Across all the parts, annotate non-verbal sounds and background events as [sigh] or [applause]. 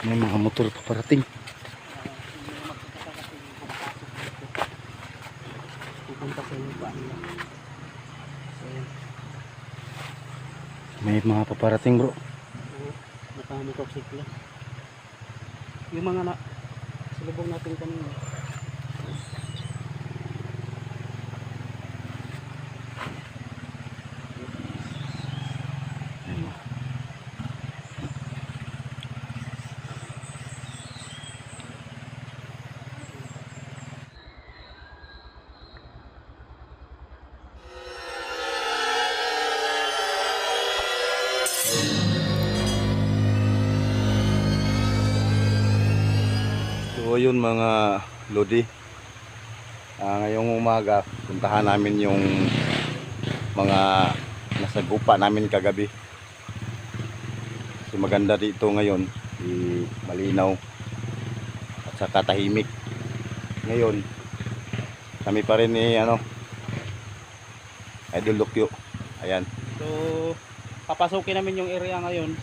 May mga motor pa parating. Pupunta sa yung paan nila. So, yun. May mga paparating bro. Oo, naka-motorsiklo. Yung mga na, salubong natin kanina. Yun mga Lodi. Ah, ngayong umaga, puntahan namin yung mga nasa gupa namin kagabi. Kasi maganda dito ngayon, di malinaw at saka tahimik. Ngayon, kami pa rin ni ano, Idol Lukyo. Ayan. So, papasukin namin yung area ngayon.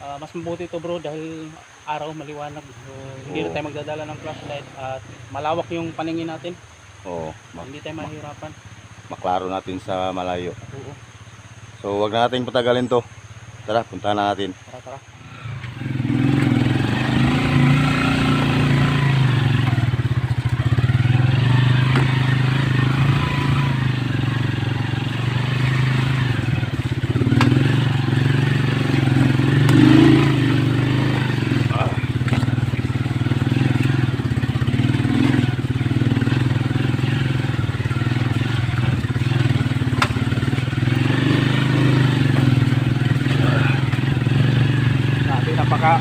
Ah, mas mabuti ito bro dahil araw maliwanag. So, hindi na Oo. tayo magdadala ng flashlight at malawak yung paningin natin. Oo, ma- Hindi tayo mahirapan. maklaro natin sa malayo. Oo, So wag na nating patagalin to. Tara, puntahan na natin. tara tara. Napaka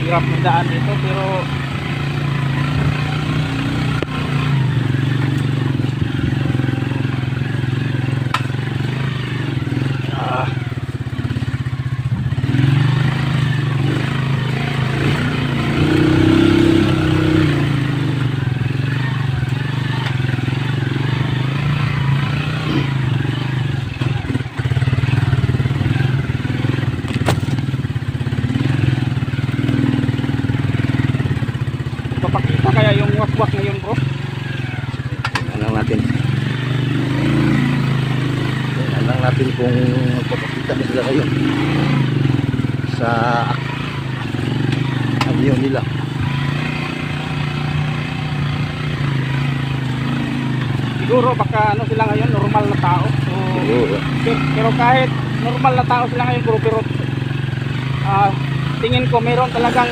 hirap ng daan dito pero ah, papakita kaya yung wakwak ngayon bro. Tingnan lang natin. Tingnan lang natin kung magpapakita na sila ngayon sa anyo nila. Siguro baka ano sila ngayon normal na tao. So, Oo. pero, pero kahit normal na tao sila ngayon bro pero ah, tingin ko meron talagang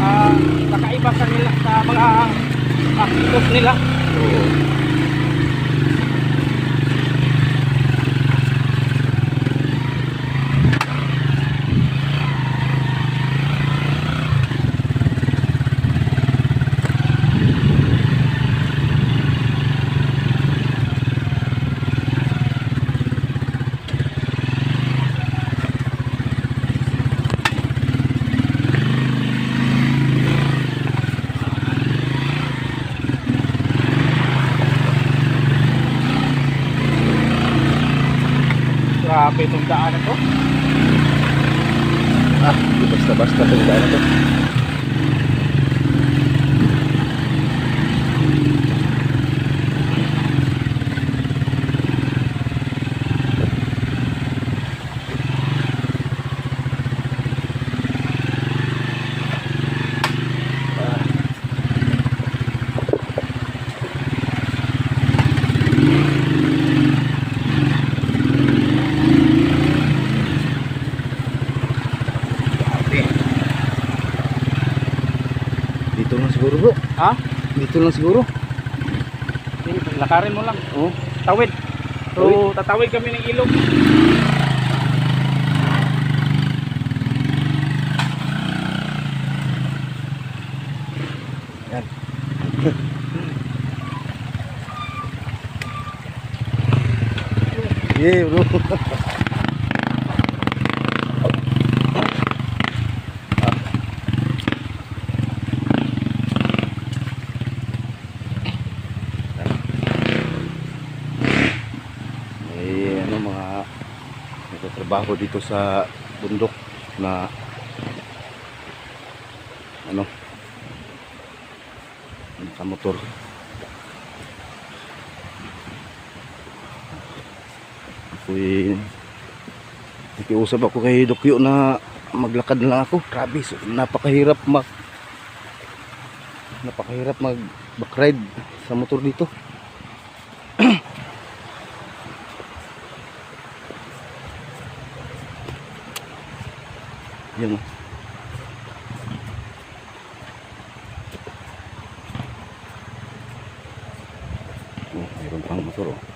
ah, kakaiba sa nila sa mga activities nila. Oo. Itong daan na to. Ah, basta-basta itong daan na to. Grabe. Dito lang siguro bro. Ha? Dito lang siguro. Lakarin mo lang. Oh. Tawid. So, tatawid kami ng ilog. Yan. [laughs] Yeah, bro. [laughs] May ano nagtatrabaho dito sa bundok na ano nakamotor ako'y nakiusap ako kay Dokyo na maglakad na lang ako. Grabe so, napakahirap mag napakahirap mag backride sa motor dito yan oh. Oh, mayroon pang motor oh.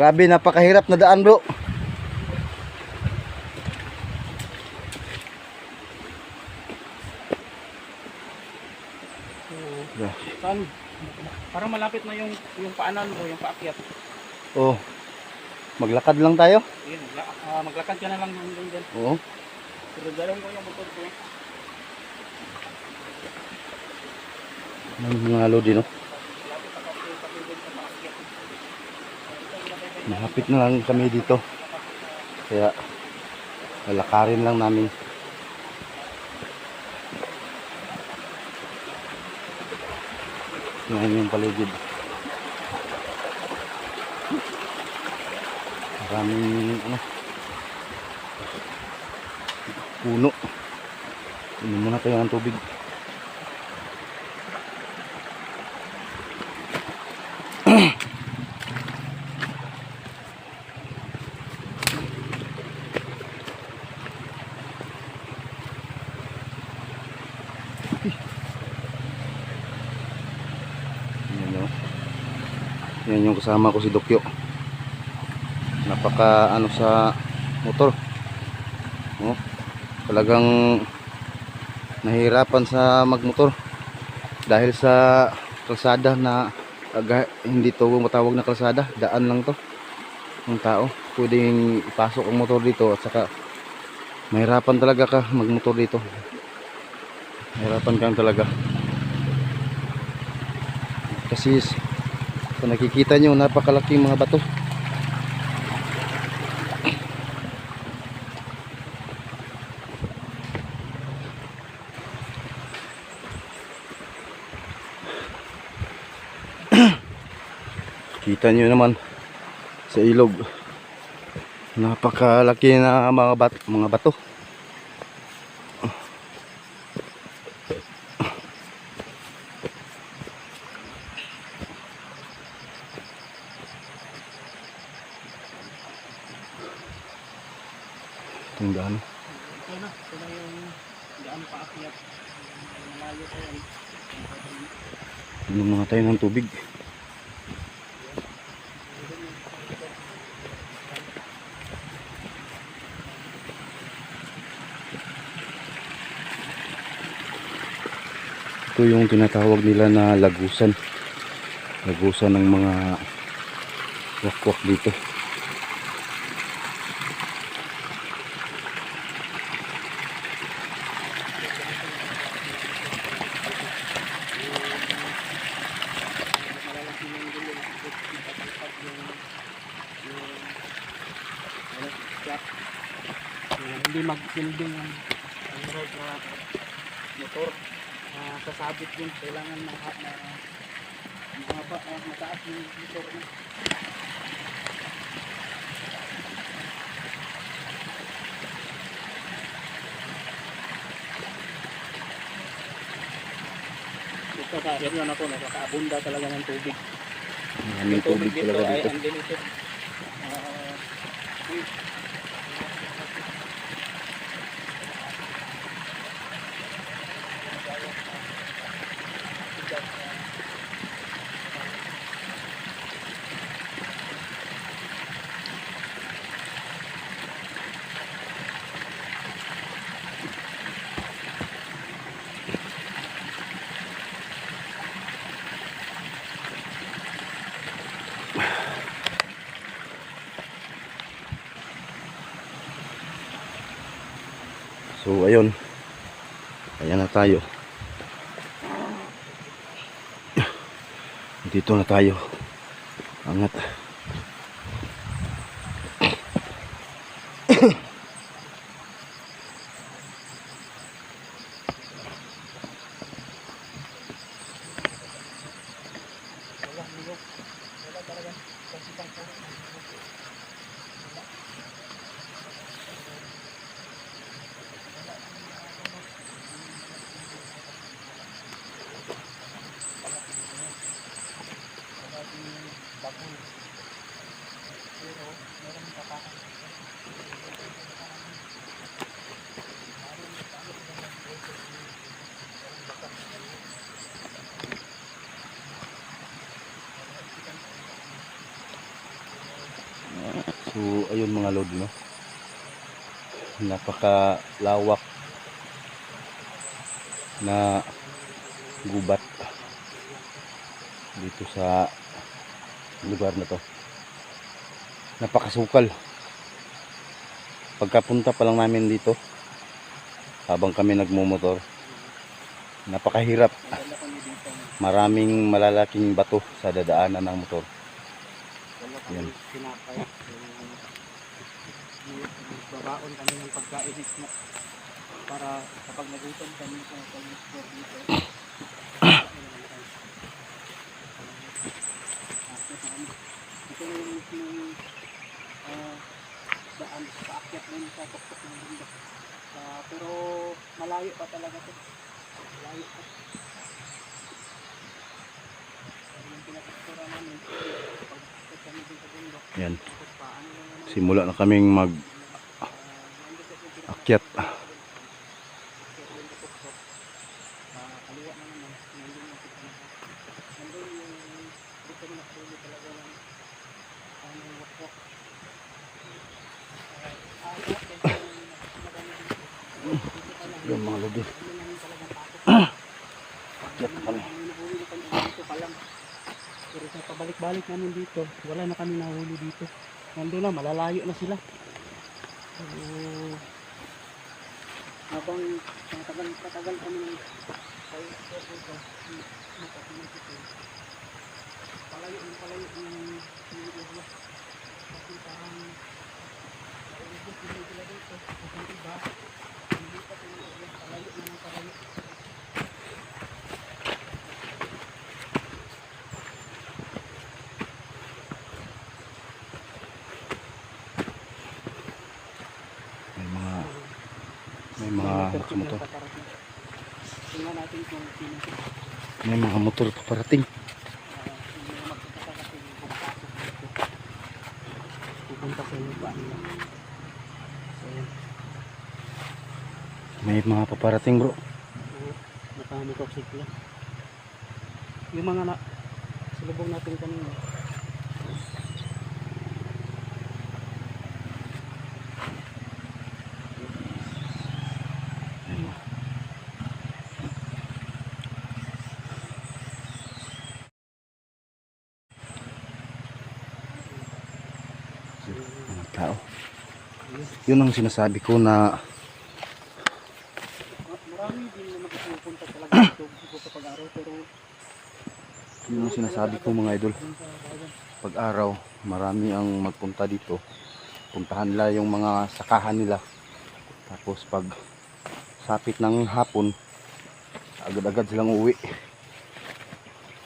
Grabe, napakahirap na daan bro. Yeah. Saan? Parang malapit na yung yung paanan o yung paakyat. Oh, maglakad lang tayo. Yun, la- ah, maglakad ka na lang ng dyan. Oo. Pero dalawin ko yung motor ko. May mga lodi no. Lapit ako sa patubig sa paakyat. Malapit na lang kami dito. Kaya lalakarin lang namin. Ngayon yung paligid. Maraming ano, puno. Inom muna tayo ng tubig. Yan o. Yan yung kasama ko si Dokyo. Napaka ano sa motor. Oh, talagang nahihirapan sa magmotor dahil sa kalsada na aga, hindi to matawag na kalsada, daan lang to ng tao. Pwedeng ipasok ang motor dito at saka mahirapan talaga ka magmotor dito. Mahirapan kang talaga. Kasi s- sa nakikita nyo, napakalaking mga bato. [clears throat] Kita nyo naman sa ilog. Napakalaki na mga, bat mga bato. Itong daan. Ito na, ito na yung daan paakyat. Malayo pa yan. Inom mga tayo tubig. Ito yung tinatawag nila na lagusan. Lagusan ng mga wakwak dito. Malalaki yung gulo. Nakapalipad yung yung ano, jack. Yung hindi mag-building ang ang road na motor. Ah, sasabit din. Kailangan na, na mahaba, ah, mataas yung motor na. Ito sa area na to, nakakaabunda talaga ng tubig. Maraming tubig talaga ay dito. unlimited. So ayun. Ayan na tayo. Dito na tayo. Angat. So ayun mga lord no. Napakalawak na gubat dito sa lugar na to. Napakasukal. Pagkapunta pa lang namin dito habang kami nagmumotor napakahirap maraming malalaking bato sa dadaanan ng motor Yan. sinakay. So, babaon kami ng pagkain na para kapag nagutom kami sa pag-explore dito. Ito yung ah, daan sa akyat. Ah, pero malayo pa talaga to. Malayo pa. Yung pinapictura namin, pag kami din sa bundok, yan. Simula na kaming mag akyat yung mga lodi akyat na kami Pabalik-balik namin dito, wala na kami nahuli dito. Nandun na, malalayo na sila. So, habang matagal, matagal kami ng. Palayo ng palayo ng area. Kasi parang din sila dito. Kasi iba, hindi pa sila. Palayo ng palayo. Mga motor Tingnan natin kung sino si may mga motor pa parating pupunta sa iyo ba nila. So, yun. may mga paparating bro. Yung mga na silubong natin kanina. Ayun. mga tao yun ang sinasabi ko na Ma- Marami din na nakapupunta talaga dito sa pag-araw pero [clears throat] yun ang sinasabi ko mga idol. Dun sa bayan. pag araw marami ang magpunta dito. Puntahan nila yung mga sakahan nila. Tapos pag sapit ng hapon agad-agad silang uwi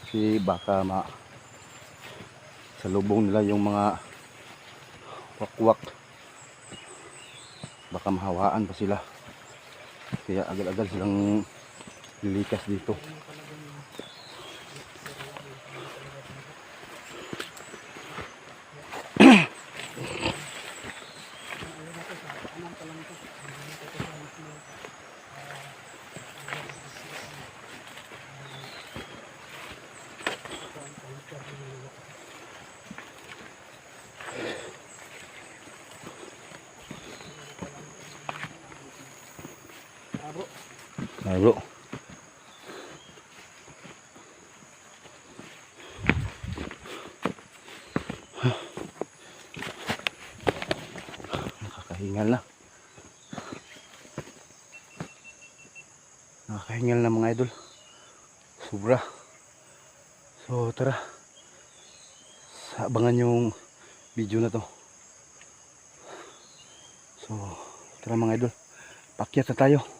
kasi baka ma sa lubong nila yung mga wakwak baka mahawaan pa sila. Kaya agad-agad silang lilikas dito Ay bro nakakahingal na Nakakahingal na mga idol. Sobra. So tara. Abangan yung video na to. So tara mga idol. Pakyat na tayo.